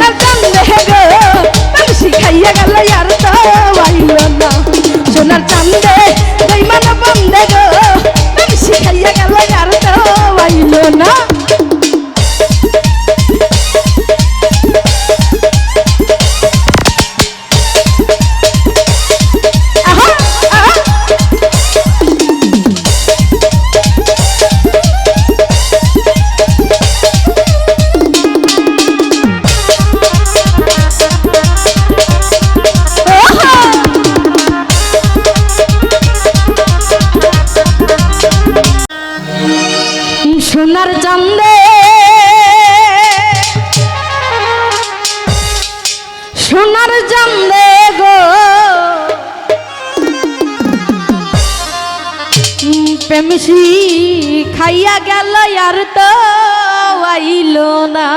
না চান্দে গো শিখাইয়া গেল আর তো না। সোনার চান্দে খুশি খাইয়া গেল আর তো আইল না।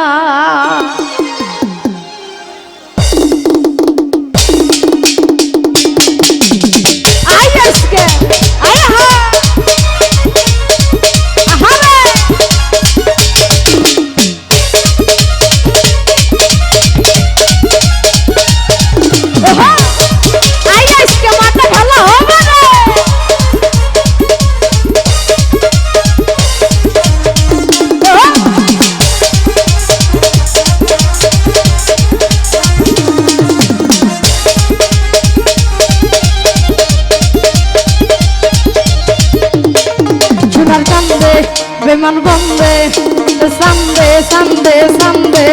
সান্দে সান্দে সান্দে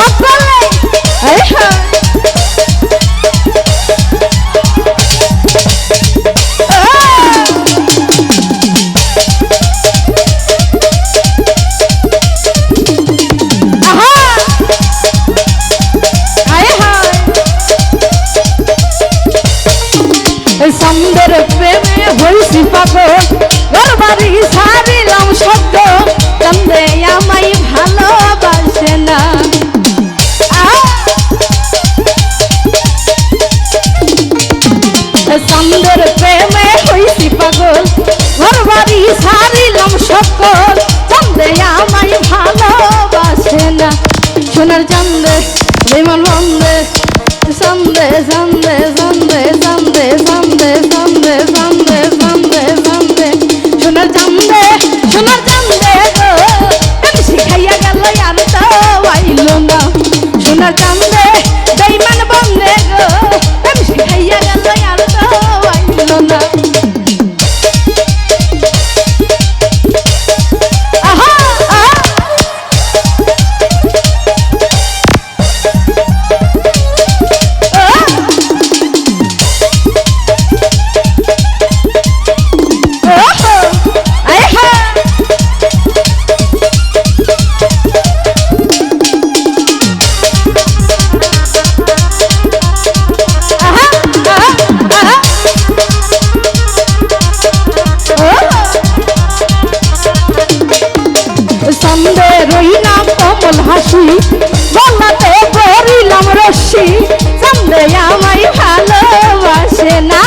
সব বললে Ay malvande, sande, sande চন্দে রইলাম কমল হাসি, গলাতে পড়িলাম রশ্মি। চন্দে আমায় ভালোবাসে না।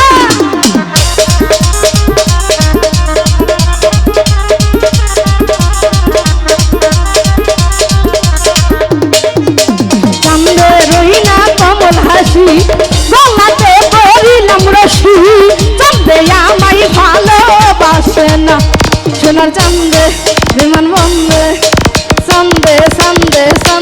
চন্দে রইলাম কমল হাসি, গলাতে পড়িলাম রশ্মি। চন্দে আমায় ভালোবাসে না। সোনার চন্দে Vi man vande, sande, sande, sande.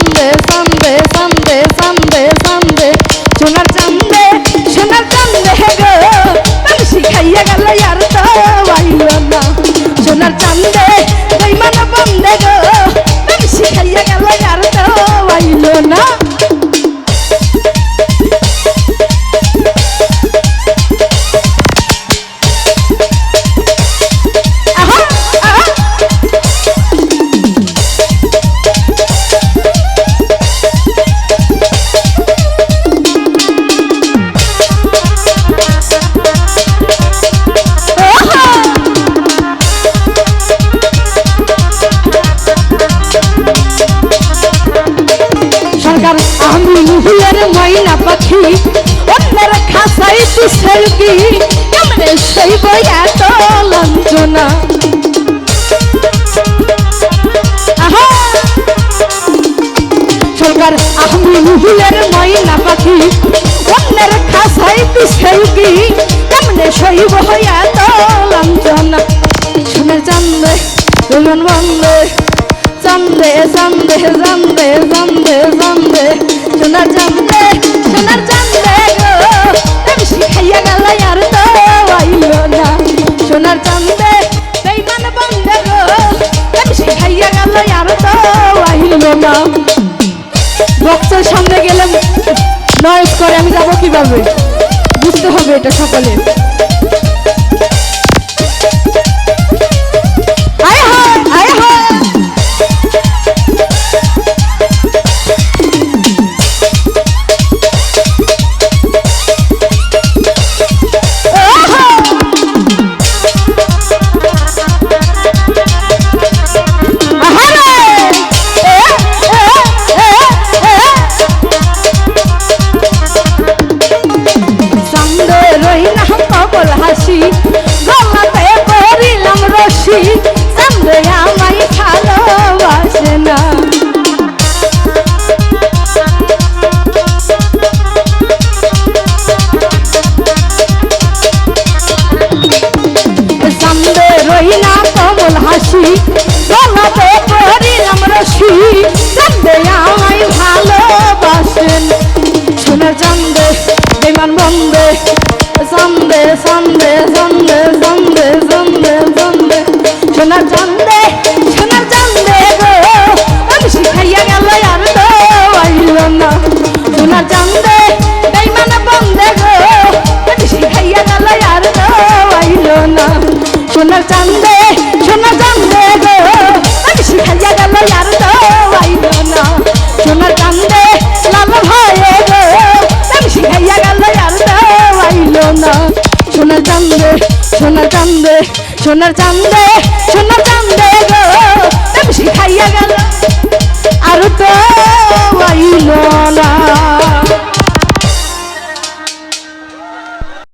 অন্যের খাসাই তুষের কি? কেমনে সইব এত লাঞ্ছনা? সরকার আমি মুহুলের ময়না পাখি, অন্যের খাসাই তুষের কি? কেমনে সইব এত লাঞ্ছনা? সোনার চান্দে দুজন বন্দে চান্দে চান্দে চান্দে চান্দে চান্দে সোনার চান্দে শিখাইয়া গেল আর তো আইল না। সোনার চান্দে বেইমান বন্দে গো আমি শিখাইয়া গেল আর সামনে গেলে নয়েজ করে আমি যাব কীভাবে? বুঝতে হবে এটা সকলে। কমল হাসি গলাতে করিলাম রশি সামনে আমায় ভালোবাসেন সোনার চান্দে বিমান বন্দে সন্দে সন্দে সন্দে সন্দে সন্দে সন্দে সোনার চান্দে সোনার চান্দে গো আমি শিখাইয়া গেল আর তো আইল না সোনার চান্দে বেইমান বন্দে গো আমি শিখাইয়া সোনার চান্দে চান্দে সোনার চান্দে সোনার চান্দে সোনার চান্দে গো। শিখাইয়া গেল। আর তো আইল না।